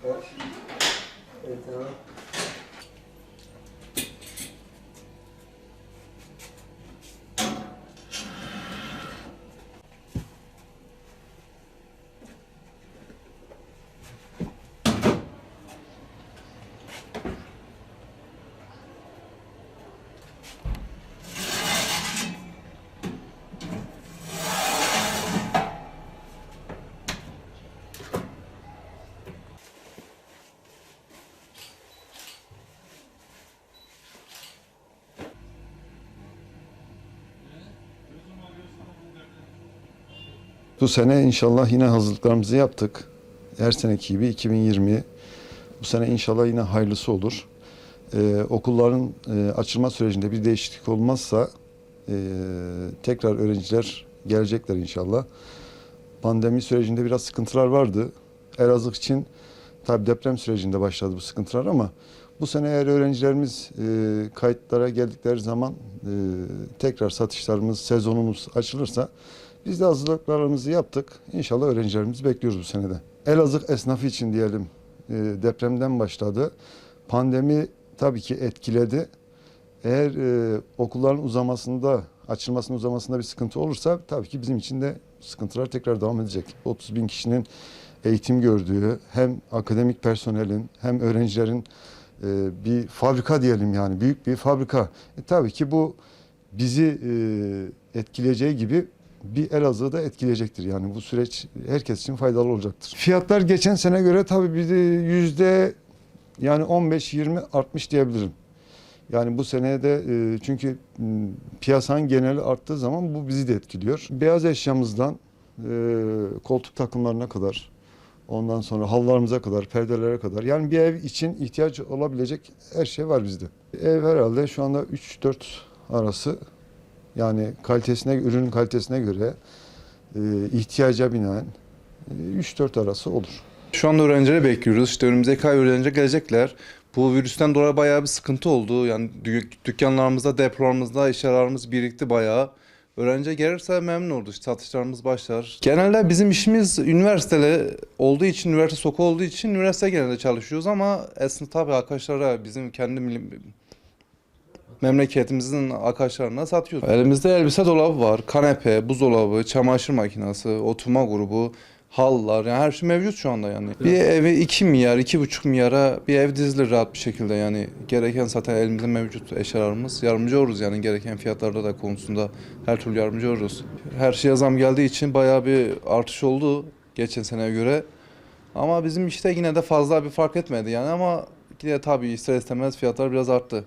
Gracias. Bu sene inşallah yine hazırlıklarımızı yaptık. Her seneki gibi 2020 bu sene inşallah yine hayırlısı olur. Ee, okulların e, açılma sürecinde bir değişiklik olmazsa e, tekrar öğrenciler gelecekler inşallah. Pandemi sürecinde biraz sıkıntılar vardı. Elazığ için tabi deprem sürecinde başladı bu sıkıntılar ama bu sene eğer öğrencilerimiz e, kayıtlara geldikleri zaman e, tekrar satışlarımız, sezonumuz açılırsa biz de hazırlıklarımızı yaptık. İnşallah öğrencilerimizi bekliyoruz bu senede. Elazığ esnafı için diyelim e, depremden başladı. Pandemi tabii ki etkiledi. Eğer e, okulların uzamasında, açılmasının uzamasında bir sıkıntı olursa tabii ki bizim için de sıkıntılar tekrar devam edecek. 30 bin kişinin eğitim gördüğü hem akademik personelin hem öğrencilerin e, bir fabrika diyelim yani büyük bir fabrika. E, tabii ki bu bizi e, etkileyeceği gibi bir Elazığ'ı da etkileyecektir. Yani bu süreç herkes için faydalı olacaktır. Fiyatlar geçen sene göre tabii bir de yüzde yani 15-20 artmış diyebilirim. Yani bu seneye de e, çünkü m, piyasanın geneli arttığı zaman bu bizi de etkiliyor. Beyaz eşyamızdan e, koltuk takımlarına kadar ondan sonra halılarımıza kadar, perdelere kadar yani bir ev için ihtiyaç olabilecek her şey var bizde. Ev herhalde şu anda 3-4 arası yani kalitesine, ürünün kalitesine göre e, ihtiyaca binaen e, 3-4 arası olur. Şu anda öğrencileri bekliyoruz. İşte önümüzdeki ay öğrenciler gelecekler. Bu virüsten dolayı bayağı bir sıkıntı oldu. Yani dü- dükkanlarımızda, depolarımızda işlerimiz birikti bayağı. Öğrenci gelirse memnun oluruz. İşte satışlarımız başlar. Genelde bizim işimiz üniversiteli olduğu için, üniversite soku olduğu için üniversite genelde çalışıyoruz ama aslında tabii arkadaşlara bizim kendi memleketimizin arkadaşlarına satıyoruz. Elimizde elbise dolabı var, kanepe, buzdolabı, çamaşır makinesi, oturma grubu, hallar yani her şey mevcut şu anda yani. Bir evi 2 milyar, 2,5 milyara bir ev dizilir rahat bir şekilde yani. Gereken zaten elimizde mevcut eşyalarımız. Yardımcı oluruz yani gereken fiyatlarda da konusunda her türlü yardımcı oluruz. Her şeye zam geldiği için bayağı bir artış oldu geçen seneye göre. Ama bizim işte yine de fazla bir fark etmedi yani ama yine tabii ister istemez fiyatlar biraz arttı.